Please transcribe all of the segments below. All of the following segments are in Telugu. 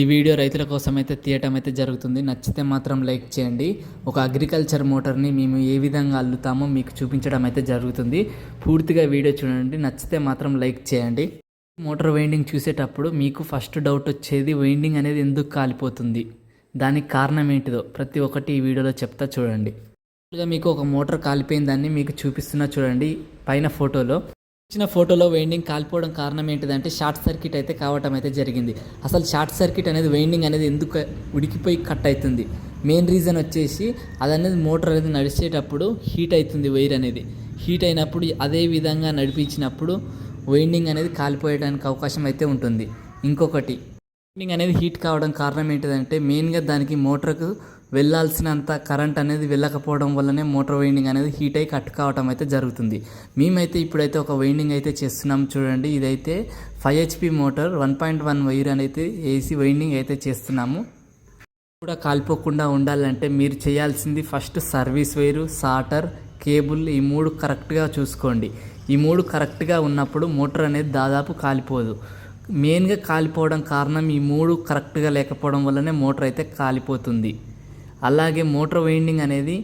ఈ వీడియో రైతుల కోసం అయితే తీయటం అయితే జరుగుతుంది. నచ్చితే మాత్రం లైక్ చేయండి. ఒక అగ్రికల్చర్ మోటార్ని మేము ఏ విధంగా అల్లుతామో మీకు చూపించడం అయితే జరుగుతుంది. పూర్తిగా వీడియో చూడండి. నచ్చితే మాత్రం లైక్ చేయండి. మోటార్ వైండింగ్ చూసేటప్పుడు మీకు ఫస్ట్ డౌట్ వచ్చేది వైండింగ్ అనేది ఎందుకు కాలిపోతుంది? దానికి కారణం ఏంటిదో ప్రతి ఒక్కటి ఈ వీడియోలో చెప్తా చూడండి. మీకు ఒక మోటార్ కాలిపోయిందాన్ని మీకు చూపిస్తున్నా చూడండి. పైన ఫోటోలో ఇచ్చిన ఫోటోలో వెయిండింగ్ కాలిపోవడం కారణం ఏంటిదంటే షార్ట్ సర్క్యూట్ అయితే కావటం అయితే జరిగింది. అసలు షార్ట్ సర్క్యూట్ అనేది వెయిండింగ్ అనేది ఎందుకు ఉడికిపోయి కట్ అవుతుంది? మెయిన్ రీజన్ వచ్చేసి అది అనేది మోటార్ అనేది నడిచేటప్పుడు హీట్ అవుతుంది వైర్ అనేది. హీట్ అయినప్పుడు అదే విధంగా నడిపించినప్పుడు వైండింగ్ అనేది కాలిపోయడానికి అవకాశం అయితే ఉంటుంది. ఇంకొకటి వైండింగ్ అనేది హీట్ కావడం కారణం ఏంటిదంటే మెయిన్గా దానికి మోటార్కు వెళ్ళాల్సినంత కరెంట్ అనేది వెళ్ళకపోవడం వల్లనే మోటార్ వైండింగ్ అనేది హీట్ అయి కట్ కావటం అయితే జరుగుతుంది. మేమైతే ఇప్పుడైతే ఒక వైండింగ్ అయితే చేస్తున్నాం చూడండి. ఇదైతే five HP motor one point one wire అనేది ఏసీ వైండింగ్ అయితే చేస్తున్నాము. కూడా కాలిపోకుండా ఉండాలంటే మీరు చేయాల్సింది first service wire starter cable ఈ మూడు కరెక్ట్గా చూసుకోండి. ఈ మూడు కరెక్ట్గా ఉన్నప్పుడు మోటార్ అనేది దాదాపు కాలిపోదు. మెయిన్గా కాలిపోవడం కారణం ఈ మూడు కరెక్ట్గా లేకపోవడం వల్లనే మోటార్ అయితే కాలిపోతుంది. అలాగే మోటార్ వైండింగ్ అనేది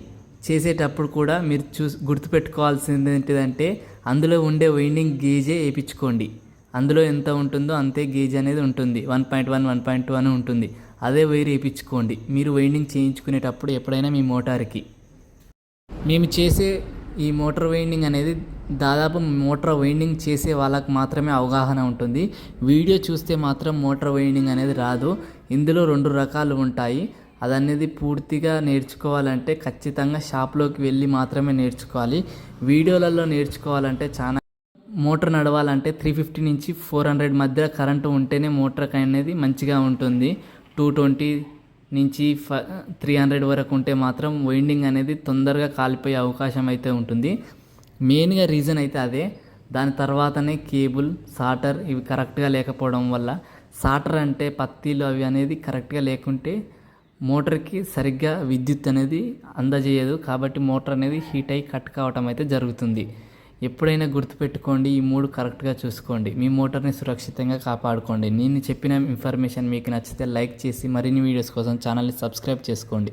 చేసేటప్పుడు కూడా మీరు చూ గుర్తుపెట్టుకోవాల్సింది ఏంటిదంటే అందులో ఉండే వైండింగ్ గేజే వేయించుకోండి. అందులో ఎంత ఉంటుందో అంతే గేజ్ అనేది ఉంటుంది. One point one one point two అని ఉంటుంది. అదే వైర్ వేయించుకోండి. మీరు వైండింగ్ చేయించుకునేటప్పుడు ఎప్పుడైనా మీ మోటార్కి. మేము చేసే ఈ మోటార్ వైండింగ్ అనేది దాదాపు మోటార్ వైండింగ్ చేసే వాళ్ళకి మాత్రమే అవగాహన ఉంటుంది. వీడియో చూస్తే మాత్రం మోటార్ వైండింగ్ అనేది రాదు. ఇందులో రెండు రకాలు ఉంటాయి. అదనేది పూర్తిగా నేర్చుకోవాలంటే ఖచ్చితంగా షాప్లోకి వెళ్ళి మాత్రమే నేర్చుకోవాలి. వీడియోలలో నేర్చుకోవాలంటే చాలా మోటార్ నడవాలంటే త్రీ ఫిఫ్టీ నుంచి ఫోర్ హండ్రెడ్ మధ్య కరెంటు ఉంటేనే మోటార్ అనేది మంచిగా ఉంటుంది. టూ ట్వంటీ నుంచి ఫ త్రీ హండ్రెడ్ వరకు ఉంటే మాత్రం వైండింగ్ అనేది తొందరగా కాలిపోయే అవకాశం అయితే ఉంటుంది. మెయిన్గా రీజన్ అయితే అదే. దాని తర్వాతనే కేబుల్ సాటర్ ఇవి కరెక్ట్గా లేకపోవడం వల్ల. సాటర్ అంటే పత్తిలు అవి అనేది కరెక్ట్గా లేకుంటే మోటార్కి సరిగ్గా విద్యుత్ అనేది అందజేయదు. కాబట్టి మోటార్ అనేది హీట్ అయి కట్ కావటం అయితే జరుగుతుంది. ఎప్పుడైనా గుర్తుపెట్టుకోండి ఈ మూడు కరెక్ట్గా చూసుకోండి. మీ మోటార్ని సురక్షితంగా కాపాడుకోండి. నేను చెప్పిన ఇన్ఫర్మేషన్ మీకు నచ్చితే లైక్ చేసి మరిన్ని వీడియోస్ కోసం ఛానల్ని సబ్స్క్రైబ్ చేసుకోండి.